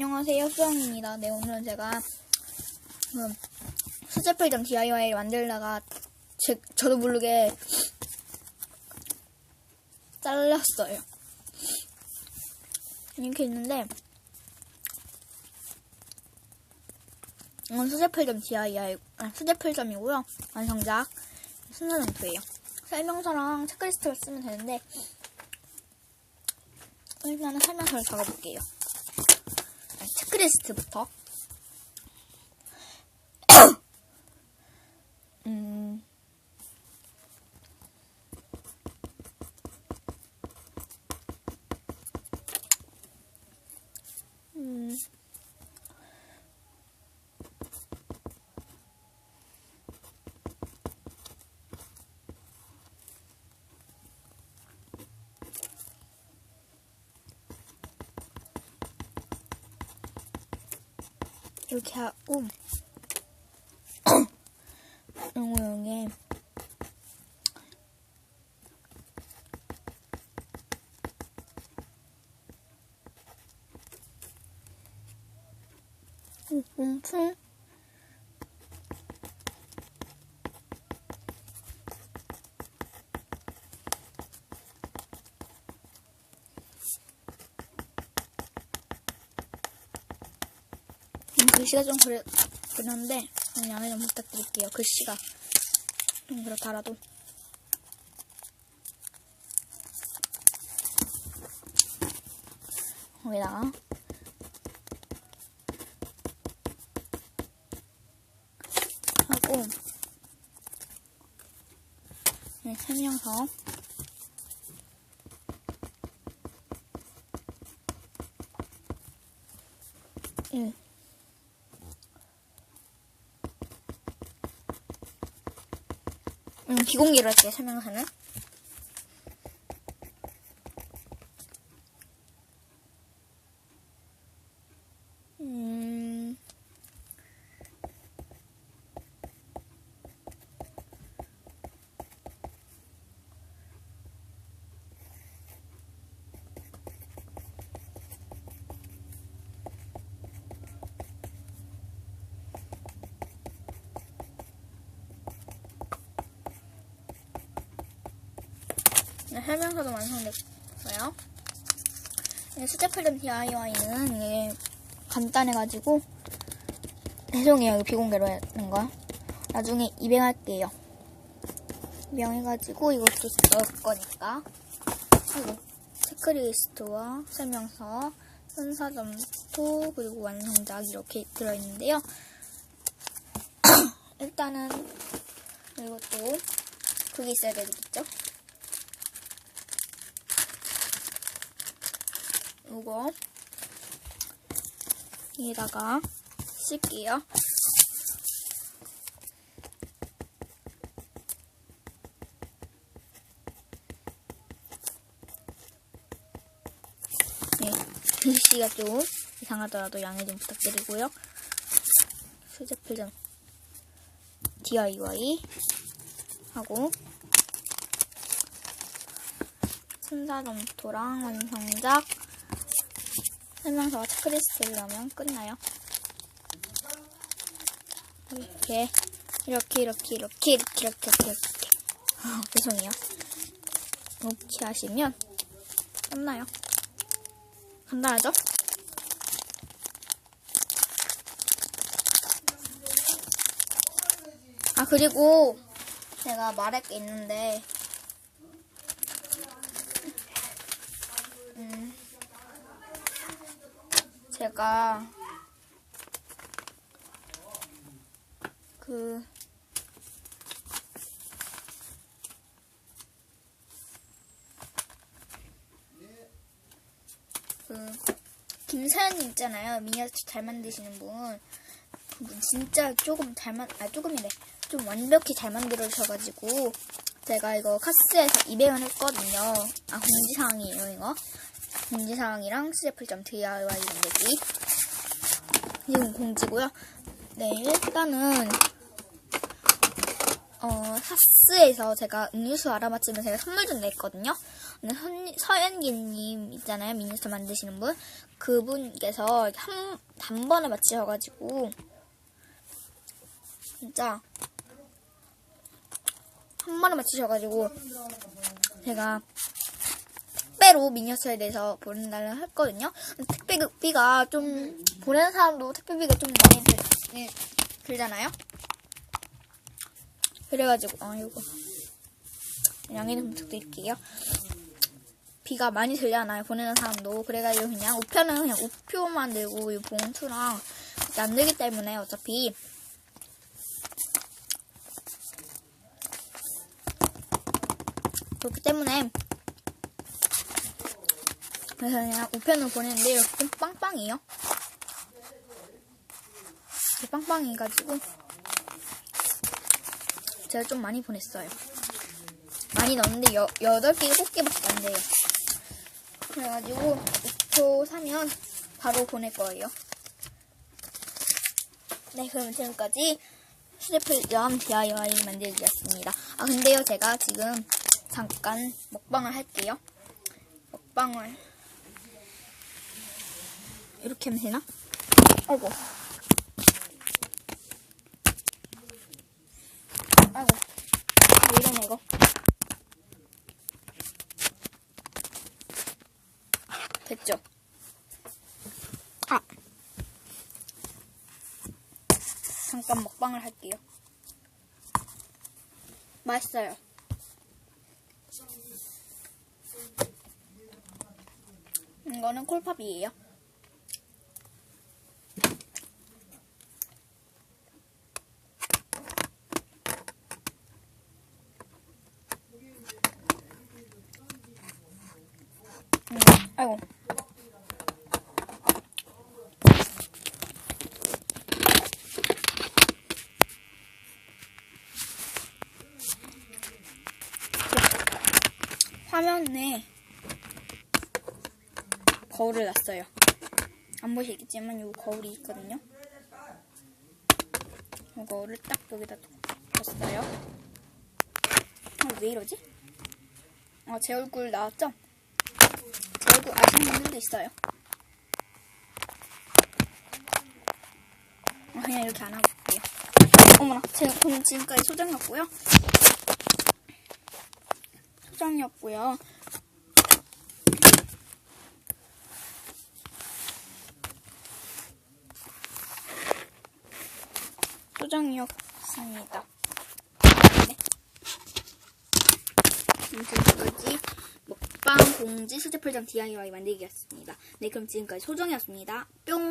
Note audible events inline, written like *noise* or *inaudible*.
안녕하세요, 수영입니다. 네, 오늘은 제가 음, 수제필점 DIY 만들다가 제, 저도 모르게 잘랐어요. 이렇게 있는데 이건 수제필점 DIY, 아, 수제필점이고요. 완성작 순서전투예요. 설명서랑 체크리스트를 쓰면 되는데 일단은 설명서를 적어볼게요. Chris tıpta 이렇게 하고 그리고 여기 엄청 글씨가 좀 그래, 그런데 좀 양해 좀 부탁드릴게요. 글씨가 좀 그렇더라도. 거기다가 하고 네, 설명서 응. 음, 비공개로 할게요, 설명서는. 음, 네, 설명서도 완성됐어요. 네, 수제 필름 DIY는 이게 간단해가지고 죄송해요. 이거 비공개로 하는 거 나중에 입양할게요. 입양해가지고 이것도 넣을 거니까. 그리고 체크리스트와 설명서 선사점토 그리고 완성작 이렇게 들어있는데요. *coughs* 일단은 이것도 그게 있어야 되겠죠 요거 여기다가 쓸게요. 네, 글씨가 좀 이상하더라도 양해 좀 부탁드리고요. 수제필점 DIY 하고 순사점토랑 완성작 설명서와 초콜릿을 들으려면 끝나요. 이렇게 이렇게 이렇게 이렇게 이렇게 이렇게 이렇게, 아, 죄송해요. 이렇게 하시면 끝나요. 간단하죠? 아 그리고 제가 말할 게 있는데 음. 제가 그 그, 김사연님 있잖아요. 미니어처 잘 만드시는 분. 그분 진짜 조금 잘 만, 아, 조금이래. 좀 완벽히 잘 만들어주셔가지고, 제가 이거 카스에서 200원 했거든요. 아, 공지사항이에요, 이거. 공지사항이랑 수제풀점 DIY 만들기. 이건 공지고요. 네, 일단은 어, 사스에서 제가 음료수 알아맞히면 제가 선물 좀 냈거든요. 서연기님 있잖아요. 미니스터 만드시는 분. 그분께서 한, 단번에 맞히셔가지고, 진짜, 한 번에 맞히셔가지고, 제가, 택배로 미니어처에 대해서 보낸달라 했거든요. 택배비가 좀, 보내는 사람도 택배비가 좀 많이 들, 네, 들잖아요. 그래가지고, 아, 이거. 양해 좀 부탁드릴게요. 비가 많이 들잖아요. 보내는 사람도. 그래가지고 그냥 우표는 그냥 우표만 들고 이 봉투랑 안 들기 때문에 어차피 그렇기 때문에 그래서 그냥 우편을 보내는데 이렇게 좀 빵빵해요. 이렇게 빵빵해가지고 제가 좀 많이 보냈어요. 많이 넣었는데 여, 8개, 7개밖에 안 돼요. 그래가지고 우표 사면 바로 보낼 거예요. 네, 그럼 지금까지 휴대필점 DIY 만들기였습니다. 아, 근데요, 제가 지금 잠깐 먹방을 할게요. 먹방을 이렇게 하면 되나? 아이고. 아이고. 왜 이러네, 이거. 됐죠? 아. 잠깐 먹방을 할게요. 맛있어요. 이거는 콜팝이에요. 음, 아이고. 화면에 거울을 놨어요. 안 보시겠지만 요 거울이 있거든요. 요 거울을 딱 여기다 뒀어요. 아, 왜 이러지? 아, 제 얼굴 나왔죠? 제 얼굴 아시는 분들도 있어요. 아, 그냥 이렇게 안 하고 올게요. 어머나, 제가 저는 지금까지 소장이었고요. 소장이었고요. 소장이었습니다. 네. 그럼 지금까지 먹방 공지 수제풀장 DIY 만들기였습니다. 네, 그럼 지금까지 소정이었습니다. 뿅!